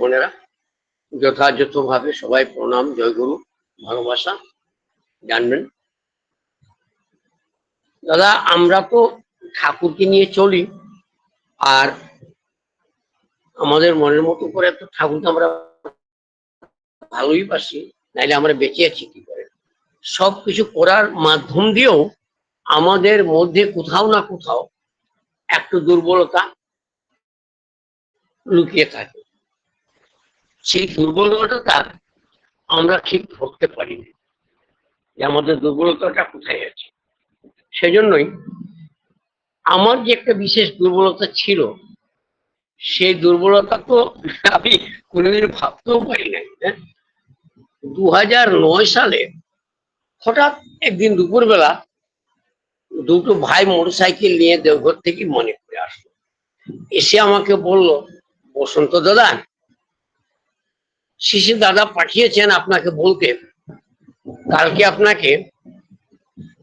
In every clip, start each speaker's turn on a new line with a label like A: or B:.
A: বোনেরা, যথাযথভাবে সবাই প্রণাম জয়গুরু ভালোবাসা জানবেন। দাদা, আমরা তো ঠাকুরকে নিয়ে চলি, আর আমাদের মনের মতো করে তো ঠাকুরকে আমরা ভালোই বাসি নাইলে আমরা বেঁচে আছি কি করে? সব কিছু করার মাধ্যম দিয়েও আমাদের মধ্যে কোথাও না কোথাও একটু দুর্বলতা লুকিয়ে থাকে। সেই দুর্বলতাটা আমরা ঠিক ধরতে পারি না যে আমাদের দুর্বলতাটা কোথায় আছে? সেজন্যই আমার যে একটা বিশেষ দুর্বলতা ছিল, সেই দুর্বলতা তো আমি কোনোদিন ভাবতেও পারি নাই দু হাজার নয় সালে হঠাৎ একদিন দুপুরবেলা দুটো ভাই মোটরসাইকেল নিয়ে দেওঘর থেকে মনে করে আসলো। এসে আমাকে বলল, বসন্ত দাদা শিশির দাদা পাঠিয়েছেন আপনাকে বলতে। কালকে আপনাকে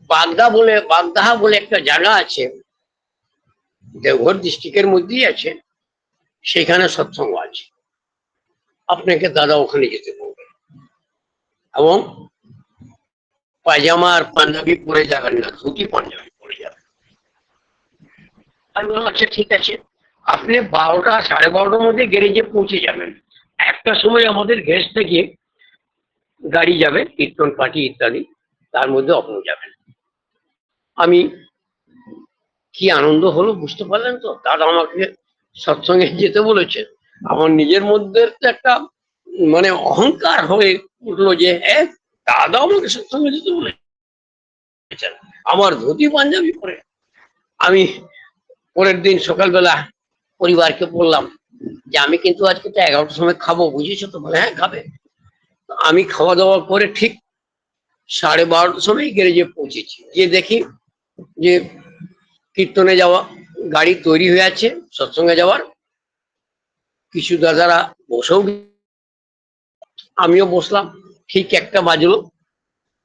A: বাগদা বলে, বাগদাহা বলে একটা জায়গা আছে, দেওঘর ডিস্ট্রিক্টের মধ্যেই আছে, সেখানে সৎসঙ্গ আছে। আপনাকে দাদা ওখানে যেতে বলবে। এবং পায়জামা আর পাঞ্জাবি পরে যাবেন না, ধুতি, পাঞ্জাবি পরে যাবেন। আমি বললাম আচ্ছা ঠিক আছে। আপনি বারোটা, সাড়ে বারোটার মধ্যে গ্যারেজে পৌঁছে যাবেন। একটা সময় আমাদের গ্যারেজ থেকে গাড়ি যাবে, কীর্তন পার্টি ইত্যাদি, তার মধ্যে আপনি যাবেন আমি কি আনন্দ হলো বুঝতে পারলেন তো? দাদা আমাকে সৎসঙ্গে যেতে বলেছে। আমার নিজের মধ্যে তো একটা মানে অহংকার হয়ে উঠল যে হ্যাঁ দাদা আমাকে সৎসঙ্গে যেতে বলেছেন। আমার ধুতি পাঞ্জাবি পরে। আমি পরের দিন সকালবেলা পরিবারকে বললাম যে আমি কিন্তু আজকে তো এগারোটার সময় খাব, বুঝেছ তো বলে হ্যাঁ খাবে। আমি খাওয়া দাওয়া করে ঠিক সাড়ে বারোটার সময় গ্যারেজে পৌঁছেছি। গিয়ে দেখি যে কীর্তনে যাওয়া গাড়ি তৈরি হয়ে আছে, সৎসঙ্গে যাওয়ার। কিছু দাদারা বসেও আমিও বসলাম, ঠিক একটা বাজলো।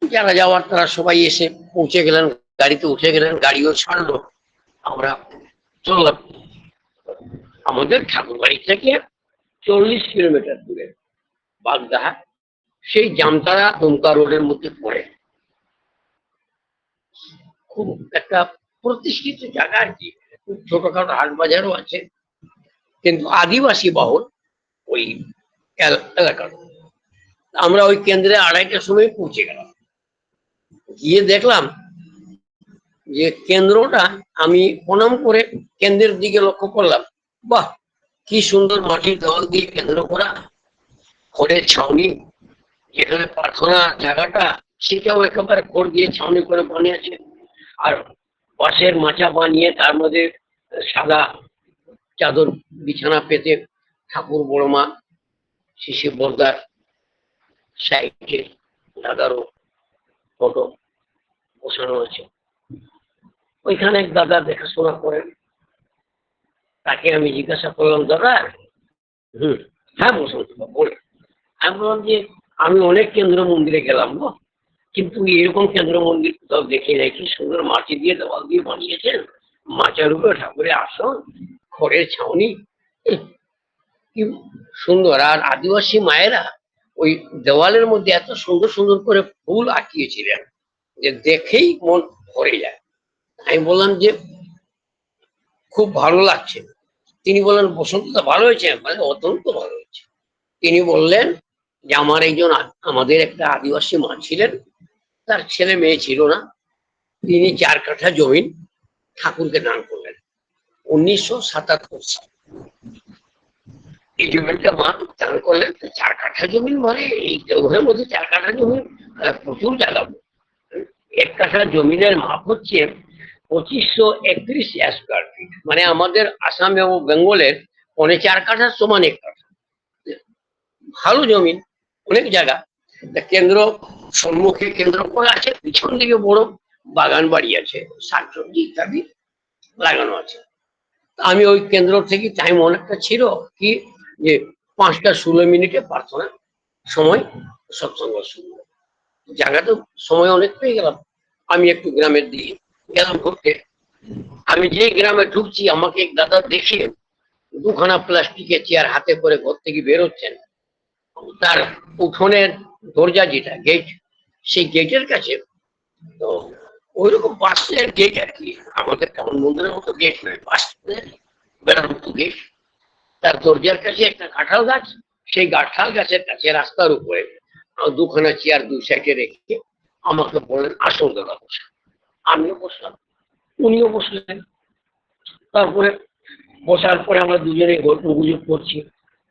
A: যারা যাওয়ার তারা সবাই এসে পৌঁছে গেলেন, গাড়িতে উঠে গেলেন, গাড়িও ছাড়লো। আমরা চললাম। আমাদের ঠাকুর বাড়ি থেকে চল্লিশ কিলোমিটার দূরে, বাগদাহা। সেই জামতারা দুমকা রোডের মধ্যে পড়ে। খুব একটা প্রতিষ্ঠিত জায়গা আর কি। খুব ছোটখাটো হাট বাজারও আছে। কিন্তু আদিবাসী বহুল ওই এলাকার। আমরা ওই কেন্দ্রে আড়াইটার সময় পৌঁছে গেলাম। গিয়ে দেখলাম যে কেন্দ্রটা আমি প্রণাম করে কেন্দ্রের দিকে লক্ষ্য করলাম। বাহ, কি সুন্দর মাটির দেওয়াল দিয়ে কেন্দ্র করা। খড়ের ছাউনি, যেখানে প্রার্থনা জায়গাটা, সেটাও একেবারে খড় দিয়ে ছাউনি করে বানিয়েছে আর বাঁশের মাচা বানিয়ে তার মধ্যে সাদা চাদর, বিছানা পেতে ঠাকুর বড় মা শিশি বর্দার সাইডে দাদারও ফটো বসানো আছে। ওইখানে দাদা দেখাশোনা করেন। তাকে আমি জিজ্ঞাসা করলাম দাদা হুম। হ্যাঁ বসন্ত বলে আমি বললাম যে আমি অনেক কেন্দ্র মন্দিরে গেলাম গো কিন্তু এরকম কেন্দ্র মন্দির কোথাও দেখি নাই। কি সুন্দর মাটি দিয়ে দেওয়াল দিয়ে বানিয়েছেন। মাচার উপরে ঠাকুরের আসন খড়ের ছাউনি। কি সুন্দর। আর আদিবাসী মায়েরা ওই দেওয়ালের মধ্যে এত সুন্দর সুন্দর করে ফুল আঁকিয়েছিলেন যে দেখেই মন ভরে যায়। আমি বললাম যে খুব ভালো লাগছে। তিনি বললেন বসন্তটা ভালো হয়েছে? মানে অত্যন্ত ভালো হয়েছে। তিনি বললেন যে, আমার একজন আমাদের একটা আদিবাসী মা ছিলেন, তার ছেলে মেয়ে ছিল না। তিনি চার কাঠা জমিন ঠাকুরকে দান করলেন। উনিশশো সাতাত্তর সাল এই জমিটা মা দান করলেন। চার কাঠা জমিন মানে এই দেওঘরের মধ্যে চার কাঠা জমি প্রচুর জায়গা। এক কাঠা জমিনের মাপ হচ্ছে পঁচিশশো একত্রিশ স্কোয়ার ফিট মানে আমাদের আসাম এবং বেঙ্গলের পনে চার কাঠার সমান এক কাঠা। ভালো জমিন, অনেক জায়গা। তা কেন্দ্র সম্মুখে কেন্দ্র করা আছে, পিছন দিকে বড় বাগান বাড়ি আছে, শাকসবজি ইত্যাদি লাগানো আছে। তা আমি ওই কেন্দ্র থেকে টাইম অনেকটা ছিল কি যে পাঁচটা ষোলো মিনিটে প্রার্থনা সময় সৎসঙ্গ শুরু। জায়গাটা সময় অনেক পেয়ে গেলাম। আমি একটু গ্রামের দিকে গেলাম ঘুরতে। আমি যে গ্রামে ঢুকছি, আমাকে এক দাদা দেখে দুখানা প্লাস্টিকের চেয়ার হাতে করে ঘর থেকে বেরোচ্ছেন তার উঠোনের দরজা যেটা গেট সেই গেটের কাছে তো ওইরকম বাসের গেট আর কি। আমাদের কেমন মন্দিরের মতো গেট নয় বাসের বেড়ার মতো গেট তার দরজার কাছে একটা কাঁঠাল গাছ, সেই কাঁঠাল গাছের কাছে রাস্তার উপরে দুখানা চেয়ার দুই সাইডে রেখে আমাকে বলেন আসল দাদা আমিও বসলাম, উনিও বসলেন। তারপরে বসার পরে আমরা দুজনে গল্প গুজব করছি।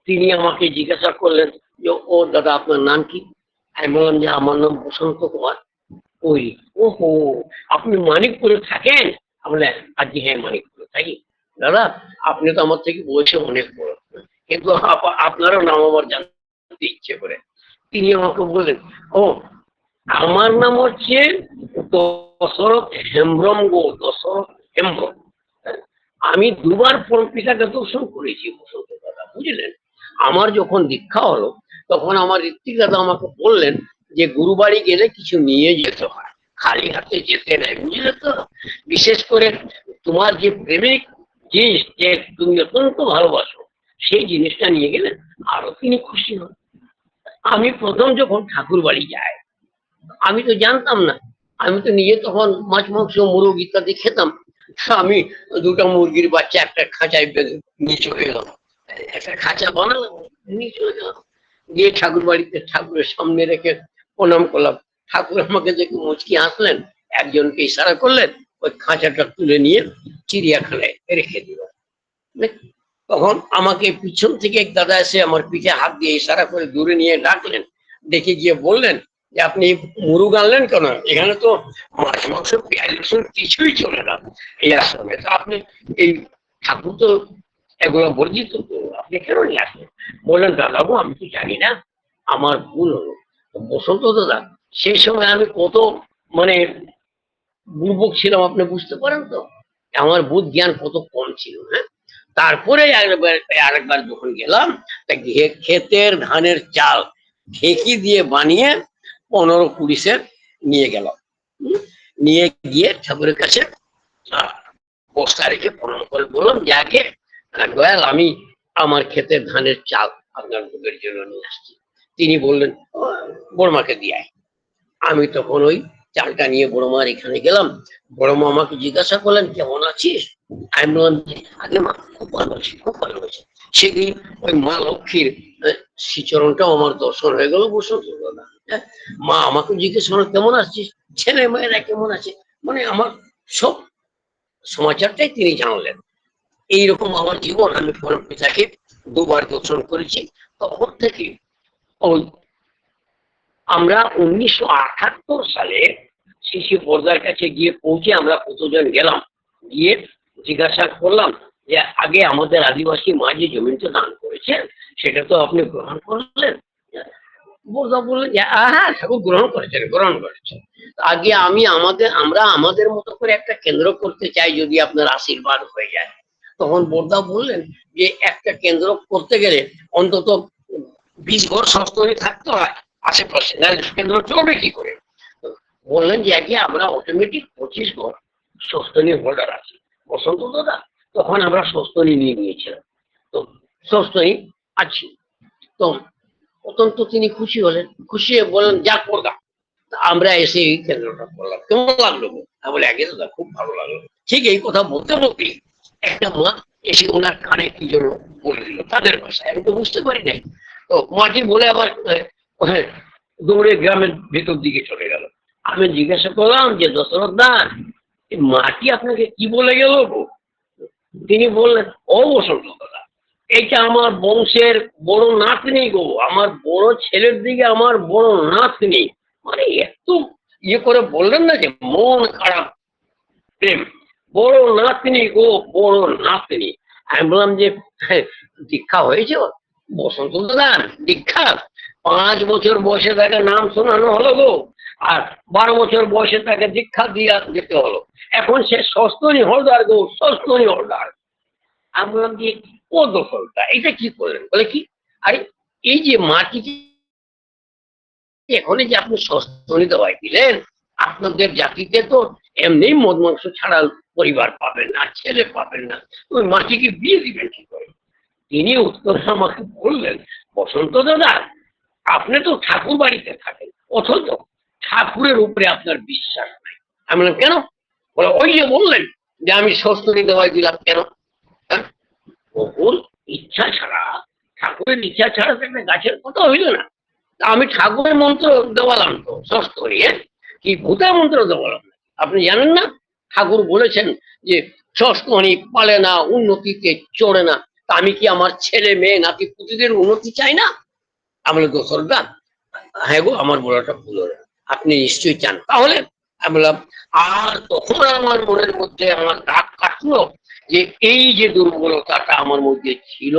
A: তিনি আমাকে জিজ্ঞাসা করলেন যে, ও দাদা, আপনার নাম কি? আমি বললাম যে, আমার নাম বসন্ত কুমার। ওই, ওহো, আপনি মানিকপুরে থাকেন? আমরা আজকে হ্যাঁ মানিকপুরে থাকি। দাদা, আপনি তো আমার থেকে বয়সে অনেক বড়। কিন্তু আপনারও নাম আমার জানতে ইচ্ছে করে। তিনি আমাকে বললেন, ও আমার নাম হচ্ছে দশরথ হেমব্রম গো, দশরথ হেমব্রম। আমি দুবার পরম পিতাকে দর্শন করেছি বসন্ত দাদা বুঝলেন? আমার যখন দীক্ষা হলো, তখন আমার ঋত্বিক দাদা আমাকে বললেন যে, গুরুবাড়ি গেলে কিছু নিয়ে যেতে হয়, খালি হাতে যেতে নেয় বুঝলে তো? বিশেষ করে তোমার যে প্রেমিক জিনিস যে তুমি অত্যন্ত ভালোবাসো, সেই জিনিসটা নিয়ে গেলে আরও তিনি খুশি হন। আমি প্রথম যখন ঠাকুর বাড়ি যাই আমি তো জানতাম না। আমি তো নিজে তখন মাছ, মাংস, মুরগ ইত্যাদি খেতাম। আমি দুটো মুরগির বাচ্চা একটা খাঁচায় নিয়ে চলে গেলাম একটা খাঁচা বানালাম নিয়ে চলে গেলাম গিয়ে ঠাকুর বাড়িতে ঠাকুরের সামনে রেখে প্রণাম করলাম। ঠাকুর আমাকে দেখে মুচকি হাসলেন, একজনকে ইশারা করলেন, ওই খাঁচাটা তুলে নিয়ে চিড়িয়াখানায় রেখে দিল। তখন আমাকে পিছন থেকে এক দাদা এসে আমার পিঠে হাত দিয়ে ইশারা করে দূরে নিয়ে ডাকলেন দেখে গিয়ে বললেন যে আপনি মুরুগ আনলেন কেন? এখানে তো মাছ, মাংস, পেঁয়াজ, রসুন কিছুই চলে না এই আশ্রমে। তো আপনি এই ঠাকুর তো এগুলো বর্জিত, আপনি কেন নিয়ে আসলেন? বললেন দাদাবু আমি তো জানি না, আমার ভুল হলো। বসন্ত দাদা, সেই সময় আমি কত মানে বুর্বক ছিলাম, আপনি বুঝতে পারেন তো? আমার বুধ জ্ঞান কত কম ছিল হ্যাঁ? তারপরে আরেকবার যখন গেলাম, তা ক্ষেতের ধানের চাল ঢেকি দিয়ে বানিয়ে পনেরো সের নিয়ে হুম? নিয়ে গিয়ে ঠাকুরের কাছে বস্তা রেখে প্রণাম করে বললাম যাকে দয়াল, আমি আমার ক্ষেতের ধানের চাল আপনার ভোগের জন্য নিয়ে আসছি। তিনি বললেন বড়মাকে দিয়ে আমি তখন ওই চালটা নিয়ে বড়মার এখানে গেলাম। বড়মা আমাকে জিজ্ঞাসা করলেন, কেমন আছিস? আমি বললাম আগে মা খুব ভালো আছি খুব ভালো আছি সেদিন ওই মা লক্ষ্মীর শ্রীচরণটাও আমার দর্শন হয়ে গেল বসন্ত হ্যাঁ, মা আমাকে জিজ্ঞেস করল কেমন আছিস? ছেলে মেয়েরা কেমন আছে? মানে আমার সব সমাচারটাই তিনি জানলেন। এইরকম আমার জীবন আমি পরম পিতাকে দুবার দর্শন করেছি। তখন থেকে ওই আমরা উনিশশো আটাত্তর সালে শিশু পর্দার কাছে গিয়ে পৌঁছে আমরা কতজন গেলাম? গিয়ে জিজ্ঞাসা করলাম যে আগে আমাদের আদিবাসী মা যে জমিটা দান করেছেন, সেটা তো আপনি গ্রহণ করলেন। বোঝা বললেন যে হ্যাঁ ঠাকুর গ্রহণ করেছেন গ্রহণ করেছেন। আগে আমি আমাদের, আমরা আমাদের মতো করে একটা কেন্দ্র করতে চাই যদি আপনার আশীর্বাদ হয়ে যায়। তখন বোরদা বললেন যে, একটা কেন্দ্র করতে গেলে অন্তত বিশ ঘর সংস্করণে থাকতে হয় আশেপাশে কেন্দ্র চলবে কি করে? বললেন যে, আগে আমরা অটোমেটিক পঁচিশ ঘর সস্তনী হোল্ডার আছি। বসন্ত দাদা তখন আমরা সস্তনী নিয়ে নিয়েছিলাম তো সস্তনী আছি। তো অত্যন্ত তিনি খুশি হলেন। খুশি হয়ে বললেন যা করলাম আমরা এসে এই কেন্দ্রটা করলাম। কেমন লাগল বলে আগে দাদা খুব ভালো লাগল। ঠিক এই কথা বলতে বলতেই একটা মা এসে ওনার কানে কি জন্য বলে দিল তাদের ভাষায়। আমি তো বুঝতে পারি নাই। তো মাটি বলে আবার হ্যাঁ, দৌড়ে গ্রামের ভেতর দিকে চলে গেল। আমি জিজ্ঞাসা করলাম যে দশরথ দা মাটি আপনাকে কি বলে গেল গো? তিনি বললেন ও বসন্ত দাদা এটা আমার বংশের বড় নাতনি গো আমার বড় ছেলের দিকে আমার বড় নাতনি। মানে একটু ইয়ে করে বললেন না যে মন খারাপ প্রেম। বড় নাতনি গো বড় নাতনি। আমি বললাম যে হ্যাঁ, দীক্ষা হয়েছে বসন্ত দাদা দীক্ষা। পাঁচ বছর বয়সে তাকে নাম শোনানো হলো গো। আর বারো বছর বয়সে তাকে দীক্ষা দিয়ে যেতে হলো। এখন সে সস্তনী হলদার গো, সস্তনী হলদার। আমি বললাম যে ও দখলটা, এটা কি করলেন? বলে, কি? আরে, এই যে মাটিকে এখন যে আপনি সস্তনী দেওয়াই দিলেন, আপনাদের জাতিতে তো এমনি মদ মাংস ছাড়া পরিবার পাবেন না, ছেলে পাবেন না। ওই মাটিকে বিয়ে দিবেন কি করে? তিনি উত্তর আমাকে বললেন, বসন্ত দাদা, আপনি তো ঠাকুর বাড়িতে থাকেন, অথচ ঠাকুরের উপরে আপনার বিশ্বাস নাই। আমি বললাম, কেন? বলে, ওই যে বললেন যে আমি ষষ্ঠী দেওয়াই দিলাম কেন? হ্যাঁ? প্রভুর ইচ্ছা ছাড়া। ঠাকুরের ইচ্ছা ছাড়া একটা গাছের কথা হইল না। আমি ঠাকুরের মন্ত্র দেওয়ালাম তো হ্যাঁ কি ভূতের মন্ত্র দেওয়ালাম। আপনি জানেন না? ঠাকুর বলেছেন যে ষষ্ঠী পালে না, উন্নতিতে চড়ে না। তা আমি কি আমার ছেলে, মেয়ে নাতি পুতিদের উন্নতি চাই না? আমি দোসরদা হ্যাঁ গো, আমার বলাটা ভুল হলো। আপনি নিশ্চয়ই চান তাহলে আমি বললাম, আর তখন আমার মনের মধ্যে আমার রাগ কাটলো যে এই যে দুর্বলতাটা আমার মধ্যে ছিল,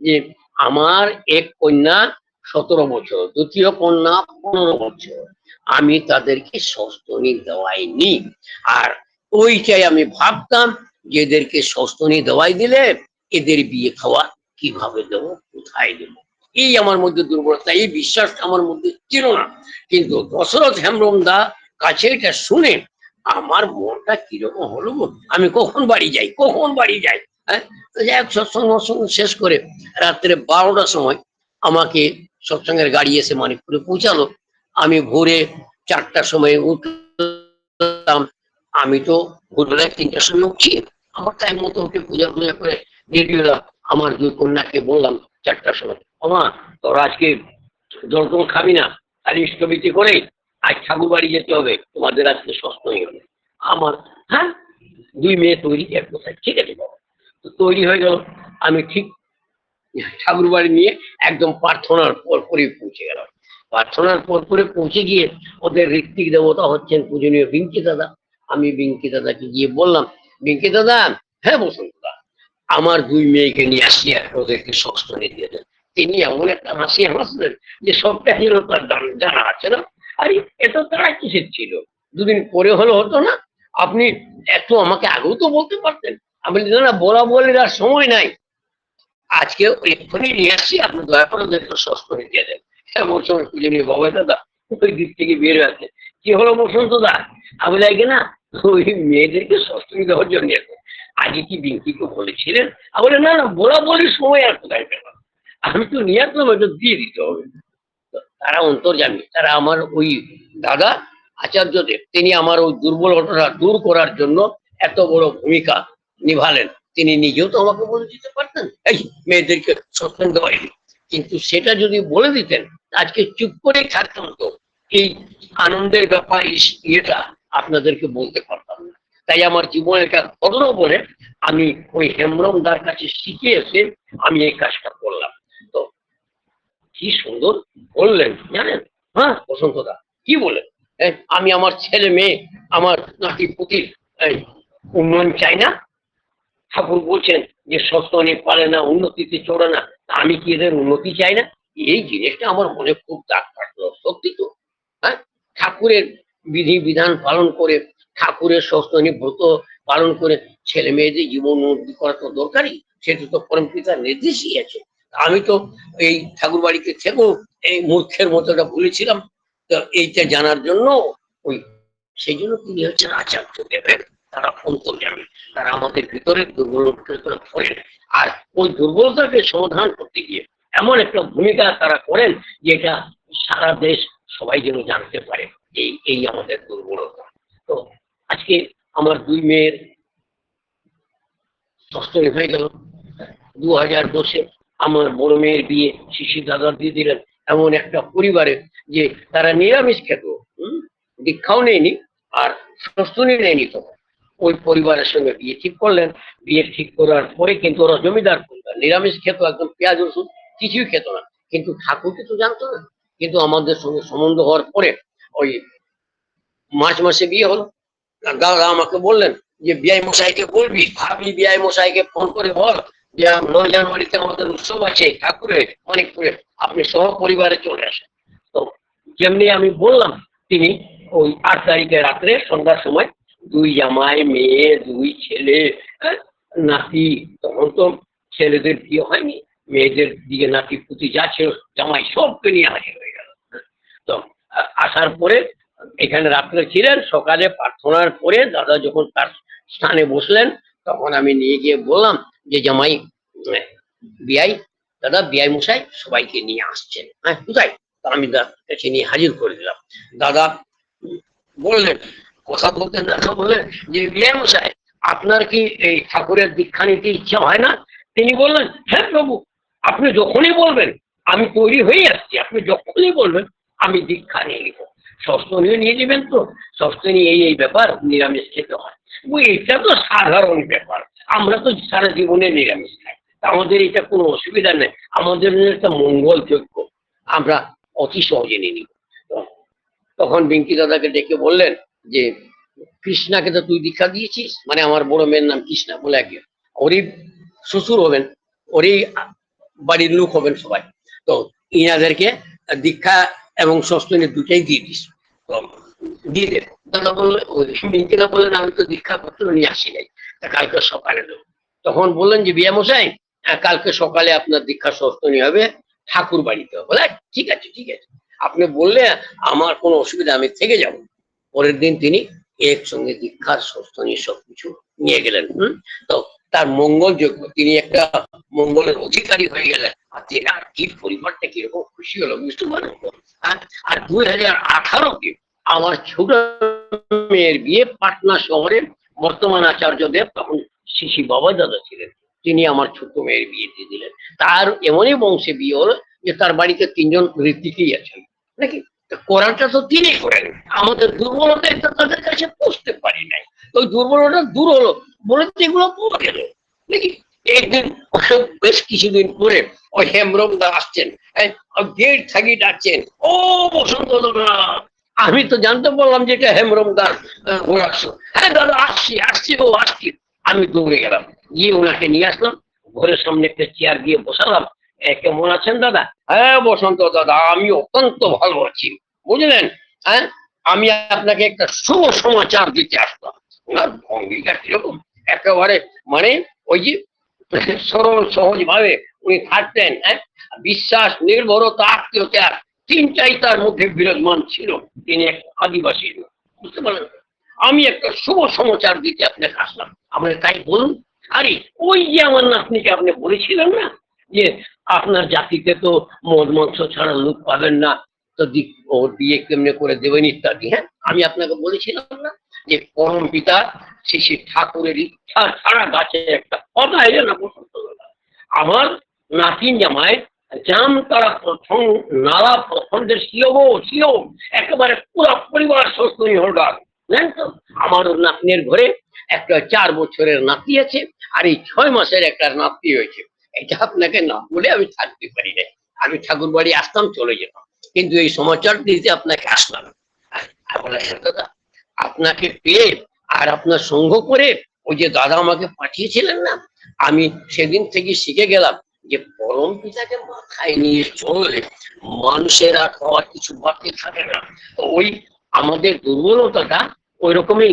A: যে আমার এক কন্যা সতেরো বছর, দ্বিতীয় কন্যা পনেরো বছর, আমি তাদেরকে সস্তনি দেওয়াইনি। আর ওইটাই আমি ভাবতাম, যে এদেরকে সস্তনি দেওয়াই দিলে এদের বিয়ে খাওয়া কীভাবে দেবো, কোথায় দেবো? এই আমার মধ্যে দুর্বলতা, এই বিশ্বাসটা আমার মধ্যে ছিল না। কিন্তু দশরথ হেমব্রম দা কাছে এটা শুনে, আমার মনটা কীরকম হলো। আমি কখন বাড়ি যাই? কখন বাড়ি যাই? হ্যাঁ? হোক, সৎসঙ্গ শেষ করে রাত্রে বারোটার সময় আমাকে সৎসঙ্গের গাড়ি এসে মানিকপুরে পৌঁছালো। আমি ভোরে চারটার সময় উঠলাম। আমি তো ভোরবেলায় তিনটার সময় উঠছি। আমার টাইম মতো উঠে পূজা পূজা করে রেডি হলাম। আমার দুই কন্যাকে বললাম চারটার সময় ওমা তোরা আজকে জল টল খাবি না খালি স্থবিতি করে আজ ঠাকুর বাড়ি যেতে হবে, তোমাদের আজকে সস্তই হবে আমার হ্যাঁ? দুই মেয়ে তৈরি, এক কোথায়? ঠিক আছে তো তৈরি হয়ে গেল, আমি ঠিক ঠাকুর বাড়ি নিয়ে একদম প্রার্থনার পর পরে পৌঁছে গেলাম। প্রার্থনার পর পরে পৌঁছে গিয়ে ওদের ঋত্বিক দেবতা হচ্ছেন পূজনীয় বিঙ্কি দাদা। আমি বিঙ্কি দাদাকে গিয়ে বললাম, বিঙ্কি দাদা হ্যাঁ বসন্ত আমার দুই মেয়েকে নিয়ে আসি আর ওদেরকে সস্তনে দিয়ে দেন। তিনি এমন একটা হাসি হাসলেন যে সবটা যেন তার জান- আছে না? আরে এত তারা কিসের ছিল? দুদিন পরে হলে হতো না? আপনি একটু আমাকে আগেও তো বলতে পারতেন। আমি না বলা বলে আর সময় নাই। আজকে এক্ষুনি নিয়ে আসছি আপনি দয়া করে ওদেরকে সস্তনে দিয়ে দেন। হ্যাঁ মৌসুমে পুজো নিয়ে, বাবা দাদা, ওই দিক থেকে বের হয়ে আছে কি হলো বসন্ত দা আমি লাগে না, ওই মেয়েদেরকে সস্তনী দেওয়ার জন্য। আগে কি বিঙ্কিকে বলেছিলেন? আমি না না বলা বলির সময় আর কোথায় পেলাম? আমি তো নিয়ে আসলাম ওইটা দিয়ে দিতে হবে। তারা অন্তর্জামী তারা আমার ওই দাদা আচার্যদেব তিনি আমার ওই দুর্বলতা দূর করার জন্য এত বড় ভূমিকা নিভালেন। তিনি নিজেও তো আমাকে বলে দিতে পারতেন। এই মেয়েদেরকে সৎসঙ্গ দেওয়াই কিন্তু সেটা যদি বলে দিতেন আজকে চুপ করে থাকতাম তো। এই আনন্দের ব্যাপার ইয়েটা আপনাদেরকে বলতে পারতাম না। তাই আমার জীবনের একটা ঘটনা বলে আমি ওই হেমব্রম দার কাছে শিখে এসে আমি এই কাজটা করলাম। কি সুন্দর বললেন, জানেন? হ্যাঁ বসন্তদা, কি বলেন আমি আমার ছেলে মেয়ে, আমার নাতি পুতির উন্নয়ন চাই না? ঠাকুর বলছেন যে সস্তনে পারে না, উন্নতিতে চড়ে না আমি কি এদের উন্নতি চাই না? এই জিনিসটা আমার মনে খুব দাগ কাটলো সত্যি তো হ্যাঁ? ঠাকুরের বিধি বিধান পালন করে, ঠাকুরের সস্তনী ব্রত পালন করে, ছেলে মেয়েদের জীবন উন্নতি করা তো দরকারই, সেটা তো পরম পিতার নির্দেশই আছে। আমি তো এই ঠাকুর বাড়িতে থেকেও এই মূর্খের মতো এটা বলেছিলাম তো এইটা জানার জন্য ওই সেই জন্য তিনি হচ্ছেন আচার্য দেবের, তারা অন্তর্যামী তারা আমাদের ভিতরে দুর্বলতা করেন আর ওই দুর্বলতাকে সমাধান করতে গিয়ে এমন একটা ভূমিকা তারা করেন যেটা সারা দেশ সবাই যেন জানতে পারে, এই এই আমাদের দুর্বলতা। তো আজকে আমার দুই মেয়ের ষষ্ঠী হয়ে গেল, দু হাজার দশে আমার বড় মেয়ের বিয়ে শিশির দাদা দিয়ে দিলেন। এমন একটা পরিবারে যে তারা নিরামিষ খেত? দীক্ষাও নেয়নি আর ষষ্ঠনী নেয়নি তখন ওই পরিবারের সঙ্গে বিয়ে ঠিক করলেন। বিয়ে ঠিক করার পরে কিন্তু ওরা জমিদার পরিবার। নিরামিষ খেত, একদম পেঁয়াজ, রসুন, কিছুই খেত না। কিন্তু ঠাকুরকে তো জানতো না। কিন্তু আমাদের সঙ্গে সম্বন্ধ হওয়ার পরে ওই মার্চ মাসে বিয়ে হলো। দাদা আমাকে বললেন যে, বিআই মশাইকে বলবি, ভাবি বিআই মশাইকে ফোন করে বল যে নয় জানুয়ারিতে আমাদের উৎসব আছে ঠাকুরের অনেকপুরে আপনি সহ পরিবারে চলে আসেন। তো যেমনি আমি বললাম তিনি ওই আট তারিখে রাত্রে সন্ধ্যার সময় দুই জামাই মেয়ে দুই ছেলে হ্যাঁ, নাতি তখন তো ছেলেদের বিয়ে হয়নি মেয়েদের দিকে নাতি পুতি যা ছিল জামাই সবকে নিয়ে হাজির হয়ে গেল। তো আসার পরে এখানে রাত্রে ছিলেন সকালে প্রার্থনার পরে দাদা যখন তার স্থানে বসলেন তখন আমি নিয়ে গিয়ে বললাম যে জামাই বিআই, দাদা, বিআই মশাই সবাইকে নিয়ে আসছেন। হ্যাঁ কোথায়? তা আমি কাছে নিয়ে হাজির করে দিলাম। দাদা বললেন, কথা বলতেন দাদা বললেন যে বিআই মশাই, আপনার কি এই ঠাকুরের দীক্ষা নিতে ইচ্ছা হয় না? তিনি বললেন হ্যাঁ প্রভু আপনি যখনই বলবেন, আমি তৈরি হয়ে আসছি, আপনি যখনই বলবেন, আমি দীক্ষা নিয়ে নিব। সস্তনীয় নিয়ে নেবেন তো? সস্তনী এই এই ব্যাপার, নিরামিষ খেতে হয়। এটা তো সাধারণ ব্যাপার। আমরা তো সারা জীবনে নিরামিষ খাই। আমাদের এটা কোনো অসুবিধা নেই। আমাদের একটা মঙ্গল যোগ্য আমরা অতি সহজে নিয়ে নিব। তখন বিঙ্কি দাদাকে ডেকে বললেন যে, কৃষ্ণাকে তো তুই দীক্ষা দিয়েছিস? মানে আমার বড় মেয়ের নাম কৃষ্ণা, বলে একজন ওরই শ্বশুর হবেন, ওরই বাড়ির লোক হবেন সবাই। তো ইনাদেরকে দীক্ষা এবং সস্তনী দুটাই দিয়ে দিস। দিয়ে দেন দাদা বললেন বললেন, আমি তো দীক্ষা পত্র নিয়ে আসি নাই। তা কালকে সকালে দেবো। তখন বললেন যে, বিয়া মশাই কালকে সকালে আপনার দীক্ষা সস্তনী হবে। ঠাকুর বাড়িতে বলে ঠিক আছে ঠিক আছে। আপনি বললে আমার কোনো অসুবিধা, আমি থেকে যাব। পরের দিন তিনি একসঙ্গে দীক্ষার সস্তনী সবকিছু নিয়ে গেলেন। হম? তো তার মঙ্গল মঙ্গলযোগ্য তিনি একটা মঙ্গলের অধিকারী হয়ে গেলেন। আর কি পরিবারটা কীরকম খুশি হলো বুঝতে পারেন তো? আর- দুই হাজার আমার ছোট মেয়ের বিয়ে পাটনা শহরে বর্তমান আচার্যদেব তখন শিশি বাবা দাদা ছিলেন। তিনি আমার ছোট মেয়ের বিয়ে দিয়ে দিলেন। তার এমনই বংশে বিয়ে হলো যে তার বাড়িতে তিনজন ঋত্বিকেই আছেন। নাকি? করাটা তো তিনি করেন। আমাদের দুর্বলতা এটা তাদের কাছে পৌঁছতে পারি নাই। ওই দুর্বলতা দূর হলো। বলে তো এগুলো পড়ে গেল। নাকি? একদিন অশোক বেশ কিছুদিন পরে ওই হেমরম দা আসছেন গেট থাকি ডাকছেন। ও বসন্ত দাদা, আমি তো জানতে পারলাম যে এটা হেমরম দাস আসছো হ্যাঁ দাদা, আসছি আসছি ও আসছি। আমি দৌড়ে গেলাম। গিয়ে ওনাকে নিয়ে আসলাম। ঘরের সামনে একটা চেয়ার দিয়ে বসালাম। কেমন আছেন দাদা? হ্যাঁ বসন্ত দাদা, আমি অত্যন্ত ভালো আছি। বুঝলেন? হ্যাঁ আমি আপনাকে একটা শুভ সমাচার দিতে আসলাম। ওনার ভঙ্গিটা কীরকম? একেবারে মানে ওই যে সরল সহজ ভাবে উনি থাকতেন হ্যাঁ? বিশ্বাস, নির্ভরতা আত্মীয়তা তিনটাই তার মধ্যে বিরাজমান ছিল। তিনি এক আদিবাসী বুঝতে পারলেন? আমি একটা শুভ সমাচার দিতে আপনাকে আসলাম। আপনি তাই বলুন। আরে, ওই যে আমার নাতনিকে আপনি বলেছিলেন না যে আপনার জাতিতে তো মদ, মাংস ছাড়া লোক পাবেন না, তো ওর বিয়ে কেমনে করে দেবেন ইত্যাদি হ্যাঁ? আমি আপনাকে বলেছিলাম না। যে পরম পিতা শ্রী শ্রী ঠাকুরের ইচ্ছা ছাড়া গাছে একটা কথা এলো না বসন্ত আমার নাতিন জামাই জাম তারা প্রথম নালা প্রখণ্ডের সিও সিও একেবারে পুরো পরিবার সুস্থ হলগার জানেন তো আমার নাতনির ঘরে একটা চার বছরের নাতি আছে আর এই ছয় মাসের একটা নাতি হয়েছে এটা আপনাকে না বলে আমি থাকতে পারি না আমি ঠাকুর বাড়ি আসতাম চলে যেতাম। কিন্তু এই সমাচার দিতে আপনাকে আসলাম আর বলে, "হ্যাঁ দাদা আপনাকে পেয়ে আর আপনার সঙ্গ করে ওই যে দাদা আমাকে পাঠিয়েছিলেন না, আমি সেদিন থেকে শিখে গেলাম যে পরম পিতাকে মাথায় নিয়ে চললে মানুষের আর হওয়ার কিছু বাকি থাকে না। তো ওই আমাদের দুর্বলতাটা ওই রকমই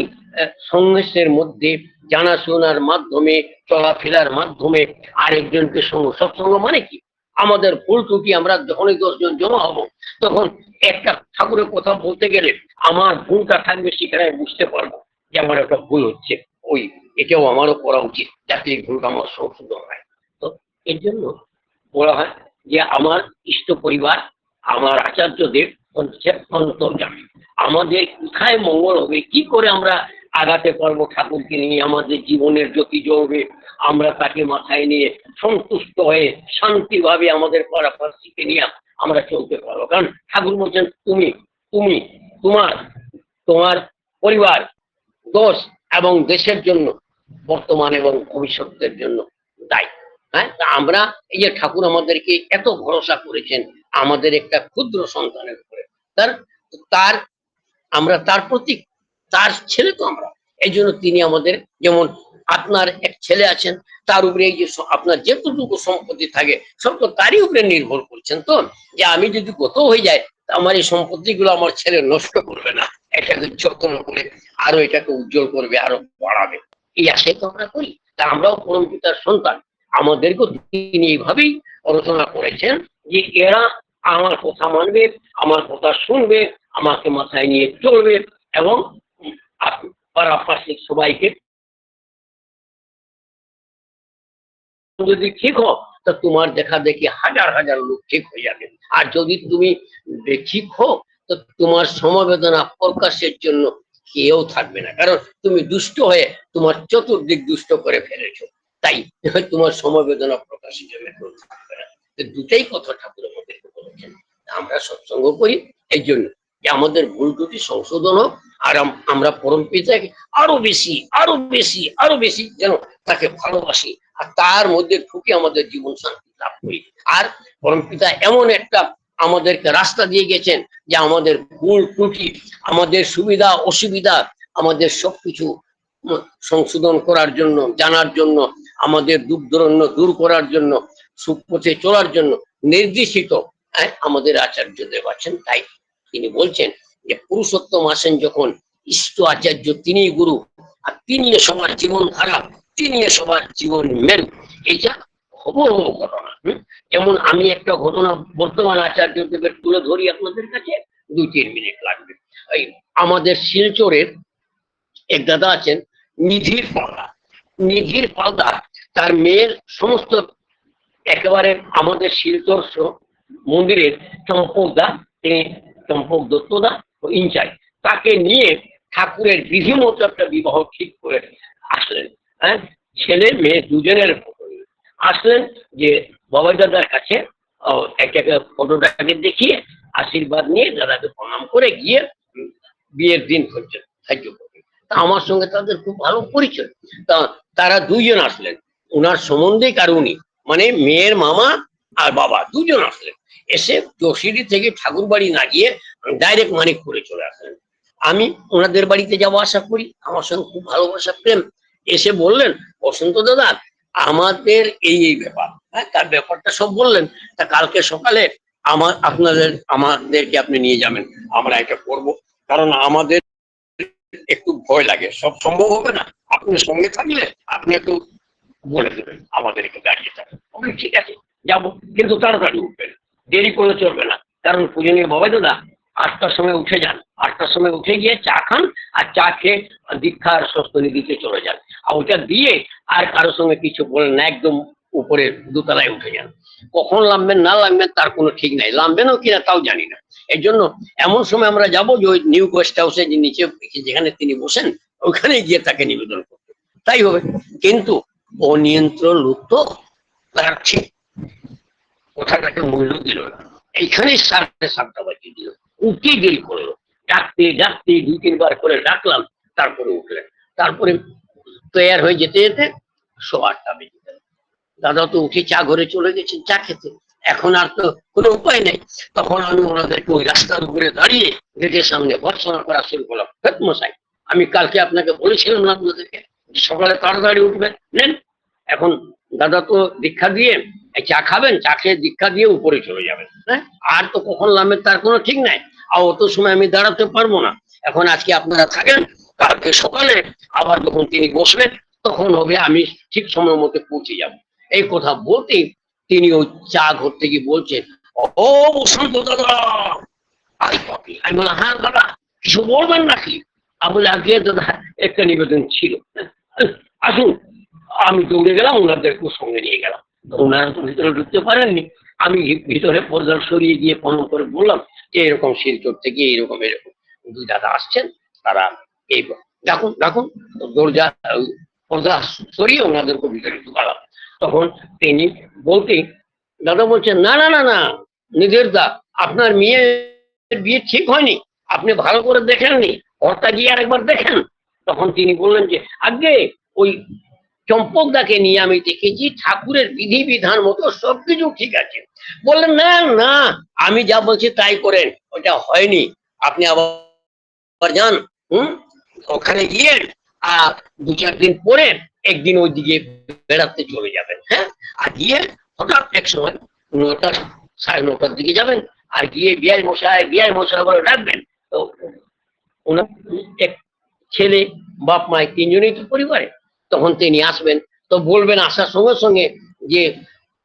A: সংঘর্ষের মধ্যে জানাশোনার মাধ্যমে, চলাফেরার মাধ্যমে আরেকজনকে সঙ্গ, সৎসঙ্গ মানে কি? আমাদের ভুল ত্রুটি আমরা যখনই দশজন জমা হব, তখন একটা ঠাকুরের কথা বলতে গেলে আমার ভুলটা থাকবে সেখানে বুঝতে পারব যে আমার একটা ভুল হচ্ছে। ওই, এটাও আমারও করা উচিত যাতে এই ভুলটা আমার সংশোধন হয়। তো এর জন্য বলা হয় যে আমার ইষ্ট পরিবার, আমার আচার্যদের অন্তর্জামী আমাদের কোথায় মঙ্গল হবে, কি করে আমরা আগাতে পারব ঠাকুরকে নিয়ে আমাদের জীবনের জ্যোতি জ্বলবে আমরা তাকে মাথায় নিয়ে সন্তুষ্ট হয়ে শান্তিভাবে আমাদের পাড়াপাড়িকে নিয়ে আমরা চলতে পারব। কারণ ঠাকুর বলছেন, তুমি তুমি, তোমার তোমার পরিবার, দোষ এবং দেশের জন্য, বর্তমান এবং ভবিষ্যতের জন্য দায়ী। হ্যাঁ? তা আমরা এই যে ঠাকুর আমাদেরকে এত ভরসা করেছেন, আমাদের একটা ক্ষুদ্র সন্তানের উপরে। তার তার, আমরা তার প্রতি তার ছেলে তো আমরা। এই জন্য তিনি আমাদের যেমন আপনার এক ছেলে আছেন, তার উপরে এই যে আপনার যেটুকু সম্পত্তি থাকে, সব তো তারই উপরে নির্ভর করছেন তো। যে আমি যদি গত হয়ে যায় আমার এই সম্পত্তিগুলো আমার ছেলে নষ্ট করবে না। এটাকে যত্ন করে আরও এটাকে উজ্জ্বল করবে, আরও বাড়াবে। এই আশাই তো আমরা করি। তা আমরাও পরম পিতার সন্তান। আমাদেরকেও তিনি এইভাবেই আলোচনা করেছেন যে এরা আমার কথা মানবে, আমার কথা শুনবে, আমাকে মাথায় নিয়ে চলবে এবং পারাপার্শ্বিক সবাইকে। যদি ঠিক হোক তো তোমার দেখা দেখি হাজার হাজার লোক ঠিক হয়ে যাবে। আর যদি তুমি ঠিক হো তো তোমার সমবেদনা প্রকাশের জন্য কেউ থাকবে না। কারণ তুমি দুষ্ট হয়ে তোমার চতুর্দিক দুষ্ট করে ফেলেছো। তাই তোমার সমবেদনা প্রকাশের জন্য কেউ থাকবে না। দুটাই কথা ঠাকুর আমাদেরকে বলেছেন। আমরা সৎসঙ্গ করি। এই জন্য যে আমাদের ভুল ত্রুটি সংশোধন হোক আর আমরা পরম পিতাকে আরও বেশি আরও বেশি আরও বেশি যেন তাকে ভালোবাসি আর তার মধ্যে ঢুকে আমাদের জীবন শান্তি লাভ করি। আর পরম পিতা এমন একটা আমাদেরকে রাস্তা দিয়ে গেছেন যে আমাদের ভুল ত্রুটি আমাদের সুবিধা অসুবিধা আমাদের সবকিছু সংশোধন করার জন্য জানার জন্য আমাদের দুঃখ দূরন্য দূর করার জন্য সুপথে চলার জন্য নির্দেশিত হ্যাঁ, আমাদের আচার্যদেব আছেন তাই তিনি বলছেন যে পুরুষোত্তম আসেন যখন, ইষ্ট আচার্য তিনি গুরু, আর তিনি সবার জীবন ধারা তিনি সবার জীবন মেরু। এইটা খবর ঘটনা? যেমন আমি একটা ঘটনা বর্তমান আচার্য দেবের তুলে ধরি আপনাদের কাছে দুই তিন মিনিট লাগবে। এই আমাদের শিলচরের এক দাদা আছেন, নিধির পালদা। নিধির পালদা, তার মেয়ের সমস্ত একেবারে আমাদের শিলচর মন্দিরের চম্পকদা তিনি চম্পক দত্তদা ও ইনচার্জ তাকে নিয়ে ঠাকুরের বিধিমতো একটা বিবাহ ঠিক করে আসলেন। হ্যাঁ? ছেলে, মেয়ে দুজনের আসলেন যে বাবাই দাদার কাছে একটা ফটোটাকে দেখিয়ে আশীর্বাদ নিয়ে দাদাকে প্রণাম করে গিয়ে বিয়ের দিন করছেন সাহায্য করবেন তা আমার সঙ্গে তাদের খুব ভালো পরিচয়। তা তারা দুইজন আসলেন। ওনার সম্বন্ধে আর উনি মানে মেয়ের মামা আর বাবা দুজন আসলেন। এসে চৌষিটি থেকে ঠাকুর বাড়ি না গিয়ে ডাইরেক্ট মানিকপুরে চলে আসেন। আমি ওনাদের বাড়িতে যাওয়া আশা করি। আমার সঙ্গে খুব ভালোবাসা, প্রেম। এসে বললেন, বসন্ত দাদা, আমাদের এই এই ব্যাপার। হ্যাঁ তার ব্যাপারটা সব বললেন। তা কালকে সকালে আমার, আপনাদের, আমাদেরকে আপনি নিয়ে যাবেন। আমরা এটা করব। কারণ আমাদের একটু ভয় লাগে। সব সম্ভব হবে না? আপনি সঙ্গে থাকলে আপনি একটু বলে দেবেন আমাদেরকে দাঁড়িয়ে থাকবে ঠিক আছে, যাব। কিন্তু তাড়াতাড়ি উঠবেন। দেরি করে চলবে না। কারণ পূজনীয় বাবা দাদা আটটার সময় উঠে যান। আটটার সময় উঠে গিয়ে চা খান আর চা খেয়ে দীক্ষার স্বস্তি দিতে চলে যান। আর ওটা দিয়ে আর কারোর সঙ্গে কিছু বলেন না, একদম উপরে দোতলায় উঠে যান। কখন নামবেন, না নামবেন তার কোনো ঠিক নাই। নামবেনও কিনা তাও জানি না। এই জন্য এমন সময় আমরা যাব যে ওই নিউ গেস্ট হাউসে যে নিচে যেখানে তিনি বসেন ওখানে গিয়ে তাকে নিবেদন করতে। তাই হবে। কিন্তু অনিয়ন্ত্রণ লোক তো তার ঠিক কথাটাকে মূল্য দিল না। এইখানেই সাড়ে সাতটা বাজিয়ে দিল। উঠে দেরি করল ডাকতে ডাকতে দুই তিনবার করে ডাকলাম, তারপরে উঠলেন। তারপরে তৈয়ার হয়ে যেতে যেতে শো আটটা বেজে গেল। দাদা তো উঠে চা ঘরে চলে গেছেন, চা খেতে। এখন আর তো কোনো উপায় নেই। তখন আমি ওনাদেরকে ওই রাস্তার উপরে দাঁড়িয়ে গেটের সামনে ভর্সনা করা শুরু করলাম। হেত মশাই, আমি কালকে আপনাকে বলেছিলাম না আপনাদেরকে সকালে তাড়াতাড়ি উঠবেন? নেন। এখন দাদা তো দীক্ষা দিয়ে চা খাবেন, চা খেয়ে দীক্ষা দিয়ে উপরে চলে যাবেন। হ্যাঁ? আর তো কখন নামে তার কোনো ঠিক নাই। অত সময় আমি দাঁড়াতে পারব না। এখন আজকে আপনারা থাকেন, কালকে সকালে আবার যখন তিনি বসবেন, তখন হবে আমি ঠিক সময় মতো পৌঁছে যাব। এই কথা বলতেই তিনি ওই চা ঘর থেকে বলছেন, ও বসন্ত দাদা আমি বললাম হ্যাঁ দাদা, কিছু বলবেন নাকি? আমি বলে আগে দাদা, একটা নিবেদন ছিল। আসুন, আমি দৌড়ে গেলাম ওনাদেরকে সঙ্গে নিয়ে গেলাম। ওনারা তো ভিতরে ঢুকতে পারেননি। আমি ভিতরে পর্দা সরিয়ে গিয়ে প্রণাম করে বললাম যে এরকম শিলচর থেকে এরকম এরকম দুই দাদা আসছেন, তারা এই ডাকুন তো দরজা পর্দা সরিয়ে ওনাদেরকে ভিতরে ঢুকালাম তখন তিনি বলতে দাদা বলছেন, না না না না, নিজের দা, আপনার মেয়ের বিয়ে ঠিক হয়নি, আপনি ভালো করে দেখেননি, ঘরটা গিয়ে আরেকবার দেখেন। তখন তিনি বললেন যে আগে ওই চম্পকদাকে নিয়ে আমি দেখেছি, ঠাকুরের বিধি বিধান মতো সবকিছু ঠিক আছে। বললেন, না না, আমি যা বলছি তাই করেন, ওটা হয়নি। আপনি আবার যান, হুম? ওখানে গিয়ে আর দু চার দিন পরে একদিন ওই দিকে বেড়াতে চলে যাবেন হ্যাঁ? আর গিয়ে হঠাৎ এক সময় নটা, সাড়ে নটার দিকে যাবেন, আর গিয়ে বিয়াই মশাই বিয়াই মশাই বলে ডাকবেন, তো ওনার এক ছেলে, বাপ মায় তিনজনেই তো পরিবারে। তখন তিনি আসবেন। তো বলবেন আসার সঙ্গে সঙ্গে যে,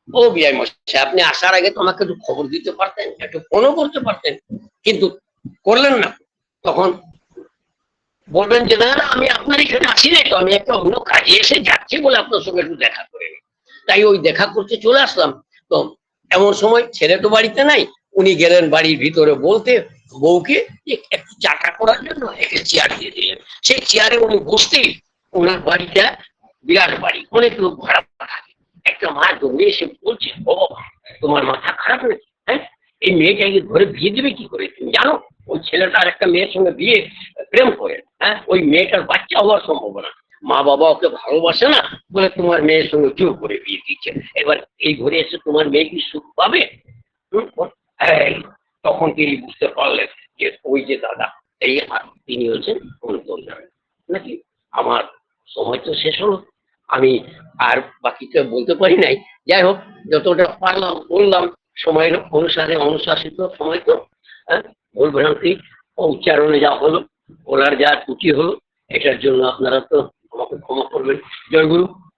A: ও বিআই মশাই আপনি আসার আগে তো আমাকে একটু খবর দিতে পারতেন, একটু ফোনও করতে পারতেন, কিন্তু করলেন না। তখন বলবেন যে, না আমি আপনার এখানে আসি নাই তো, আমি একটা অন্য কাজে এসে যাচ্ছি বলে আপনার সঙ্গে একটু দেখা করে তাই ওই দেখা করতে চলে আসলাম। তো এমন সময় ছেলে তো বাড়িতে নাই, উনি গেলেন বাড়ির ভিতরে বলতে, বউকে একটু চাটা করার জন্য একটা চেয়ার দিয়ে দিলেন। সেই চেয়ারে উনি বসতেই ওনার বাড়িটা বিরাট বাড়ি। অনেক লোক ভাড়া থাকে। একটা মা দৌড়ে এসে বলছে, ও তোমার মাথা খারাপ নাকি? হ্যাঁ? এই মেয়েটাকে ধরে বিয়ে দেবে কি করে তুমি জানো? ওই ছেলেটা আর একটা মেয়ের সঙ্গে বিয়ে প্রেম করে। হ্যাঁ? ওই মেয়েটার বাচ্চা হওয়ার সম্ভাবনা। মা বাবা ওকে ভালোবাসে না বলে তোমার মেয়ের সঙ্গে জোর করে বিয়ে দিচ্ছে এবার এই ঘরে এসে তোমার মেয়ে কি সুখ পাবে? তখন তিনি বুঝতে পারলেন যে ওই যে দাদা, এই তিনি হচ্ছেন অনুপম নাকি? আমার সময় তো শেষ হলো। আমি আর বাকি বাকিটা বলতে পারি নাই। যাই হোক, যতটা পারলাম, বললাম, সময়ের অনুসারে অনুশাসিত সময় তো হ্যাঁ? ভুল ভ্রান্তি ও উচ্চারণে যা হলো, বলার যা ত্রুটি হলো, এটার জন্য আপনারা তো আমাকে ক্ষমা করবেন। জয় গুরু